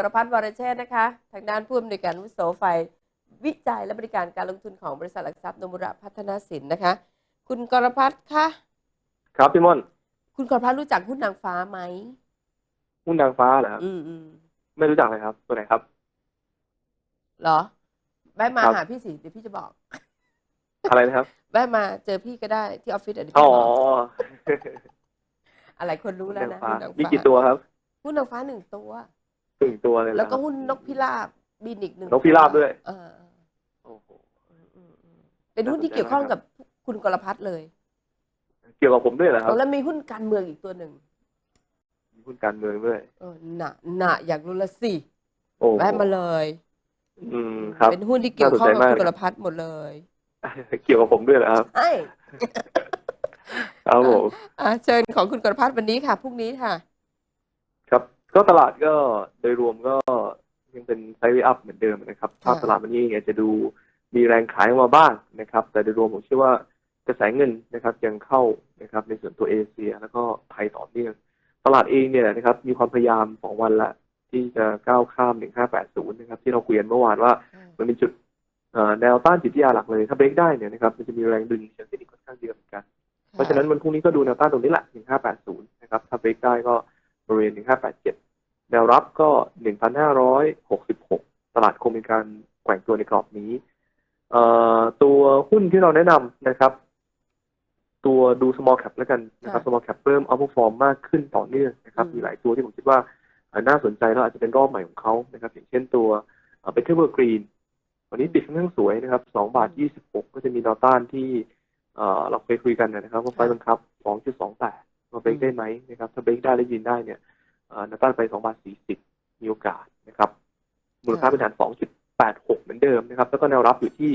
กรพัฒน์วรเชษฐ์นะคะ ทางด้านผู้อำนวยการอาวุโสฝ่ายวิจัยและบริการการลงทุนของบริษัทหลักทรัพย์นมุระพัฒนาสินนะคะ คุณกรพัฒน์คะครับพี่ม่อนคุณกรพัฒน์รู้จักหุ้นนางฟ้าไหมหุ้นนางฟ้าเหรอครับอืมอืมไม่รู้จักเลยครับ ตัวไหนครับเหรอแวะมาครับหาพี่สิเดี๋ยวพี่จะบอก อะไรนะครับแวะมาเจอพี่ก็ได้ที่ออฟฟิศเดี๋ยวอ๋พี่อบอกอะไรคนรู้แล้วนางนะฟ้าหุ้นนางมีฟ้ากี่ตัวครับหุ้นนางฟ้าหนึ่งตัว หนึ่งตัวเลยเหรอแล้วก็ครับหุ้นนกพิราบบินอีกหนึ่งนกพิราบด้วย เออโอ้โห อืมอืมอืมเป็นหุ้นที่เกี่ยวข้องกับคุณกรพัฒน์เลยเกี่ยวกับผมด้วยเหรอครับแล้วมีหุ้นการเมืองอีกตัวหนึ่งมีหุ้นการเมืองด้วย เออหนาหนาอยากรู้ละสิโอ้โหแวะมาเลย อืมครับ เป็นหุ้นที่เกี่ยวข้องกับน่าสนใจมาก คุณกรพัฒน์หมดเลยเกี่ยวกับผมด้วยเหรอครับไอ้ครับผมอะเชิญของคุณกรพัฒน์วันนี้ค่ะพรุ่งนี้ค่ะ ครับ ก็ตลาดก็โดยรวมก็ยังเป็นไซด์เวอัพเหมือนเดิมนะครับภาพตลาดวันนี้อาจจะดูมีแรงขายออกมาบ้างนะครับ แต่โดยรวมผมเชื่อว่ากระแสเงินนะครับยังเข้านะครับในส่วนตัวเอเชีย แล้วก็ไทยต่อเนื่องตลาดเองเนี่ยนะครับ มีความพยายามของวันละที่จะก้าวข้าม 1580 นะครับ ที่เราคุยกันเมื่อวานว่า มันเป็นจุดเอ่อแนวต้านจิตวิทยาหลักเลย ถ้าเบรกได้เนี่ยนะครับมันจะมีแรงดึงเชิงเทคนิคค่อนข้างเยอะเหมือนกัน เพราะฉะนั้นวันพรุ่งนี้ก็ดูแนวต้านตรงนี้แหละ 1580 นะครับ ถ้าเบรกได้ก็ บริเวณ 1587 แนวรับก็ 1,566 ตลาดคงมีการแกว่งตัวในกรอบนี้เอ่อตัวหุ้นที่เราแนะนำนะครับ ตัวดู small cap แล้วกันนะครับค่ะ small cap เริ่ม outperform มากขึ้นต่อเนื่องนะครับอืมมีหลายตัวที่ผมคิดว่าเอ่อน่าสนใจแล้วอาจจะเป็นรอบใหม่ของเขานะครับ อย่างเช่นตัวเบเทอร์เบอร์กรีนวันนี้ปิดค่อนข้างสวยนะครับ2บาท26ก็จะมีแนวต้านที่เอ่อเราเคยคุยกันนะครับว่าไฟล์บังคับ2.28 มาเบรกได้ไหมนะครับ ถ้าเบรกได้และยืนได้เนี่ยเอ่อแนวต้านไป2บาท40มีโอกาสนะครับ มูลค่าพื้นฐาน2.86เหมือนเดิมนะครับ แล้วก็แนวรับอยู่ที่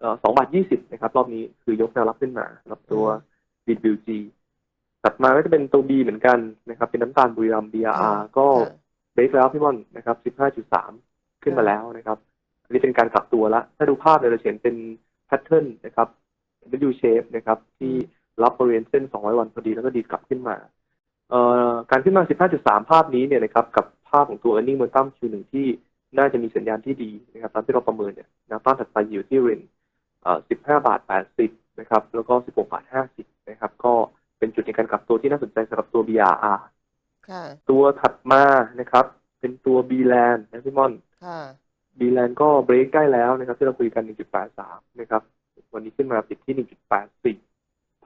เอ่อ2บาท20นะครับ รอบนี้คือยกแนวรับขึ้นมาสำหรับตัว BWG ถัดมาก็จะเป็นตัว B เหมือนกันนะครับ เป็นน้ำตาลบุรีรัมย์ BRR ก็ค่ะเบรกแล้วพี่ม่อนนะครับ15.3ขึ้นมาแล้วนะครับอันนี้เป็นการกลับตัวละถ้าดูภาพเนี่ยเราจะเห็นเป็นแพทเทิร์นนะครับ W shape นะครับที่ รับบริเวณเส้น 200 วันพอดีแล้วก็ดีดกลับขึ้นมาเอ่อการขึ้นมา 15.3 ภาพนี้เนี่ยนะครับกับภาพของตัว earning momentum Q1 ที่น่าจะมีสัญญาณที่ดีนะครับตามที่เราประเมินเนี่ยแนวต้านถัดไปอยู่ที่เรนเอ่อ15 บาท 80 นะครับ แล้วก็ 16 บาท 50 นะครับ ก็เป็นจุดในการกลับตัวที่น่าสนใจสำหรับตัว BRR ค่ะตัวถัดมานะครับ เป็นตัว B land นะพี่ม่อนค่ะ B land ก็เบรกได้แล้วนะครับ ที่เราคุยกัน 1.83 นะครับ วันนี้ขึ้นมาปิดที่ 1.84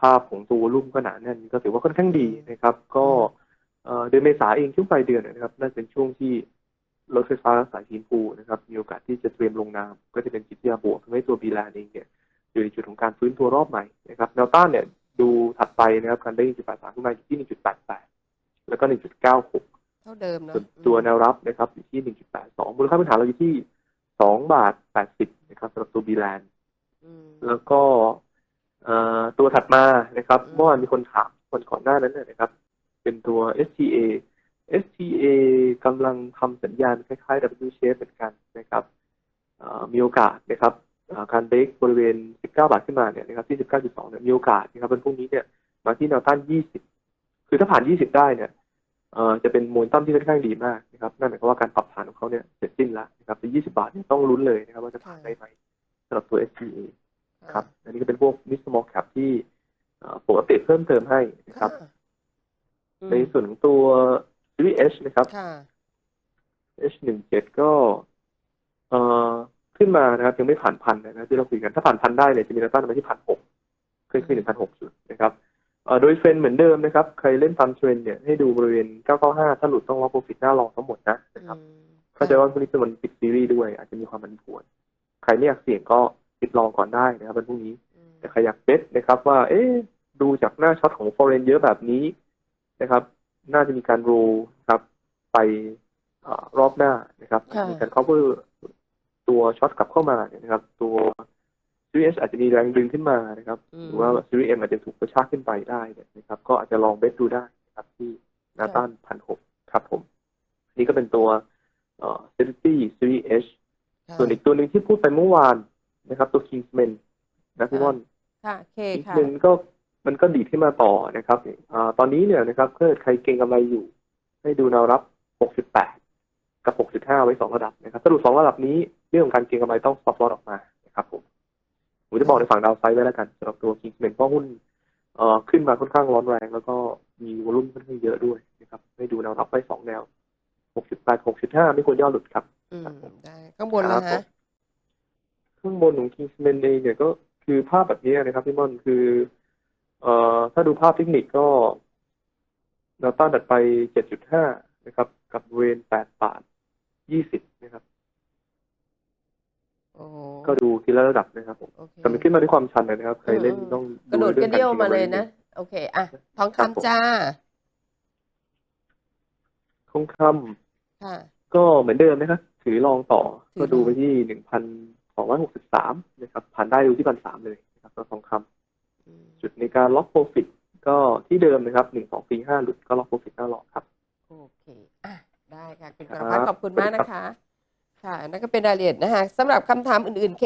ภาพของตัวรุ่มก็หนาแน่นก็ถือว่าค่อนข้างดีนะครับ ก็เอ่อเดือนเมษาเองช่วงปลายเดือนนะครับน่าจะเป็นช่วงที่รถไฟฟ้าสายสีชมพูนะครับมีโอกาสที่จะเตรียมลงน้ำก็จะเป็นจิตวิทยาบวกทำให้ตัว B land เองเนี่ยอยู่ในจุดของการฟื้นตัวรอบใหม่นะครับแนวต้านเนี่ยดูถัดไปนะครับการได้1.83ขึ้นมาอยู่ที่1.88แล้วก็1.96เท่าเดิมเนอะส่วนตัวแนวรับนะครับอยู่ที่1.82มูลค่าพื้นฐานเราอยู่ที่2บาท80นะครับสำหรับตัวบีแลนอืมแล้วก็เอ่อ ตัวถัดมานะครับเมื่อวานมีคนถามคนก่อนหน้านั้นนะครับ เป็นตัว STA STA กำลังทำสัญญาณคล้ายๆ W shape เหมือนกันนะครับมีโอกาสนะครับการเบรกบริเวณ 19 บาทขึ้นมาเนี่ยนะครับที่ 19.2 เนี่ยมีโอกาสนะครับวันพรุ่งนี้เนี่ยมาที่แนวต้าน 20 คือถ้าผ่าน 20 ได้เนี่ยจะเป็นโมเมนตัมที่ค่อนข้างดีมากนะครับนั่นหมายความว่าการปรับฐานของเขาเนี่ยเสร็จสิ้นแล้วนะครับใน20 บาทเนี่ยต้องลุ้นเลยนะครับว่าจะผ่านได้ไหมสำหรับตัว SPA ครับ อันนี้ก็เป็นพวก mid small cap ที่เอ่อปกติเพิ่มเติมให้นะครับอืมในส่วนของตัว Series H นะครับค่ะ H17 ก็เอ่อขึ้นมานะครับ ยังไม่ผ่านพันนะครับที่เราคุยกันถ้าผ่านพันได้เนี่ยจะมีแนวต้านมาที่พันหกขึ้นขึ้นถึงพันหกจุดนะครับเอ่อโดยเทรนด์เหมือนเดิมนะครับ ใครเล่นตามเทรนด์เนี่ยให้ดูบริเวณ 995 ถ้าหลุดต้องรอโปรฟิตหน้ารองทั้งหมดนะนะครับอืมเข้าใจว่าพรุ่งนี้เป็นวันปิดซีรีส์ด้วย อาจจะมีความผันผวน ใครไม่อยากเสี่ยงก็ ติดรองก่อนได้นะครับวันพรุ่งนี้อืมแต่ใครอยากเบสนะครับ ว่า เอ๊ะดูจากหน้าช็อตของฟอเรนเยอะแบบนี้นะครับ น่าจะมีการโรลครับไปเอ่อรอบหน้านะครับค่ะมีการ cover ตัวช็อตกลับเข้ามาเนี่ยนะครับ ตัว Series S อาจจะมีแรงดึงขึ้นมานะครับอืมหรือว่า Series M อาจจะถูกกระชากขึ้นไปได้เนี่ยนะครับ ก็อาจจะลองเบสดูได้นะครับ ที่หน้าต้านพันหกครับผม นี่ก็เป็นตัวเอ่อ City Series H ค่ะส่วนอีกตัวหนึ่งที่พูดไปเมื่อวาน นะครับ ตัว Kingsman นะพี่ม่อนค่ะเคอีกค่ะหนึ่งก็มันก็ดีดขึ้นมาต่อนะครับอาตอนนี้เนี่ยนะครับถ้าเกิดใครเก็งกำไรอยู่ ให้ดูแนวรับ 68 กับ 6.5 ไว้สองระดับนะครับสรุปสองระดับนี้เรื่องของการเก็งกำไรต้อง stop loss ออกมานะครับผมผมจะบอกในฝั่งดาวไซด์ไว้แล้วกันสำหรับตัว Kingsman เพราะหุ้นเอ่อขึ้นมาค่อนข้างร้อนแรง แล้วก็มีวอลุ่มค่อนข้างเยอะด้วยนะครับให้ดูแนวรับไว้สองแนว 6.8 6.5 ไม่ควรย่อหลุดครับ อืมครับผมได้ข้างบนแล้วครัฮะบ ข้างบนของ Kingsman เองเนี่ยก็คือภาพแบบนี้นะครับพี่ม่อนคือ เอ่อถ้าดูภาพเทคนิคก็แนวต้านดัดไป 7.5 นะครับ กับเวน8บาท20 นะครับโอ้ก็ดูทีละระดับนะครับผมโอเคแต่มันขึ้นมาด้วยความชันนะครับ ใครเล่นอืมต้องกระโดดกระเดี่ยวมาเลยนะงโอเค อะ ทองครับผมคำจ้า ทองคค่ะำก็เหมือนเดิมนะครับ ถือรองต่อถือก็ดูรองไปที่1,263นะครับผ่านได้ดูที่1,300เลยนะครับแล้วทองคำอืมจุดในการล็อกโปรฟิตก็ที่เดิมนะครับ1245หลุดก็ล็อกโปรฟิตหน้าหลอกครับ โอเคอะได้ค่ะคุณกครัรบพัฒน์ขอบคุณมากนะคะ ค่ะนั่นก็เป็นรายละเอียดนะคะสำหรับคำถามอื่นๆ